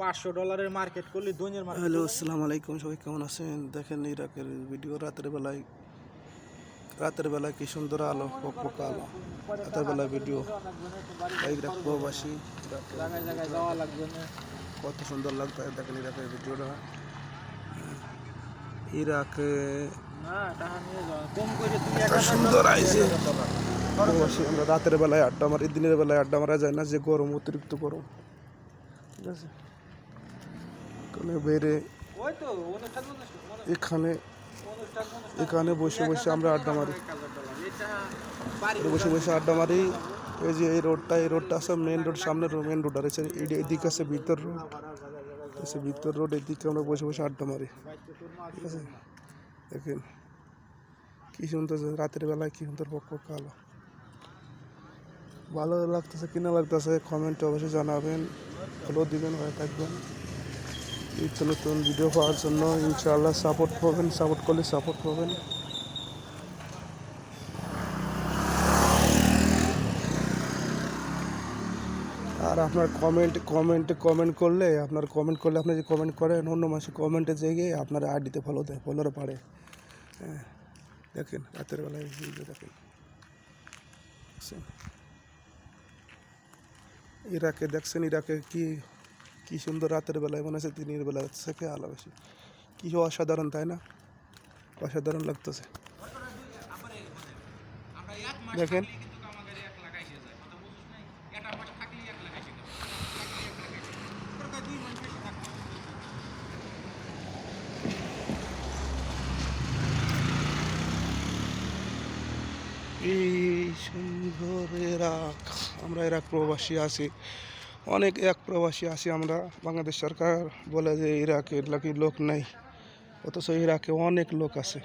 পাঁচশো ডলারের মার্কেট করলে দৈনের মার্কেট। হ্যালো আসসালামু আলাইকুম সবাই কেমন আছেন? দেখেন ইরাকের ভিডিও, রাতের বেলায় রাতের বেলায় কি সুন্দর আলো পকপকা আলো। রাতের বেলায় ভিডিও। প্রবাসী। কত সুন্দর লাগতো দেখেন ইরাকের ভিডিওটা। ইরাকে সুন্দর আমরা রাতের বেলায় আড্ডা মারি, দিনের বেলায় আড্ডা মারা যায় না, যে গরম অতিরিক্ত গরম। ঠিক আছে? এখানে বেড়ে এখানে এখানে বসে বসে আমরা আড্ডা মারি। বসে বসে আড্ডা মারি। এই যে এই রোডটা এই রোডটা আছে মেন রোড সামনে মেন রোড আর এদিকে আছে ভিতর রোড আছে ভিতর রোড এদিকে আমরা বসে বসে আড্ডা মারি। ঠিক আছে? দেখেন, কি সুন্দর রাতের বেলায় কি সুন্দর পক্ষ কালো। ভালো লাগতেছে কিনা লাগতেছে? কমেন্টে অবশ্যই জানাবেন। ভালো দিবেন হয়ে থাকবেন নিত্য নতুন ভিডিও পাওয়ার জন্য ইনশাআল্লাহ সাপোর্ট পাবেন সাপোর্ট করলে সাপোর্ট পাবেন। আর আপনার কমেন্ট কমেন্ট কমেন্ট করলে, আপনার কমেন্ট করলে আপনি যে কমেন্ট করেন, অন্য মাসে কমেন্টে জেগে আপনার আইডিতে ফলো দেয় ফলোরা পারে হ্যাঁ দেখেন, রাতের বেলায় ভিডিও দেখেন? ইরাকে দেখছেন, ইরাকে কি কি সুন্দর রাতের বেলায়, মনে হচ্ছে দিনের বেলা থেকে আলো বেশি কি অসাধারণ, তাই না? অসাধারণ লাগতেছে। দেখেন। এই সুন্দর ইরাক আমরা ইরাক প্রবাসী আছি। অনেক ইরাক প্রবাসী আছি আমরা, বাংলাদেশ সরকার বলে যে ইরাকে নাকি লোক নাই। অথচ ইরাকে অনেক লোক আছে।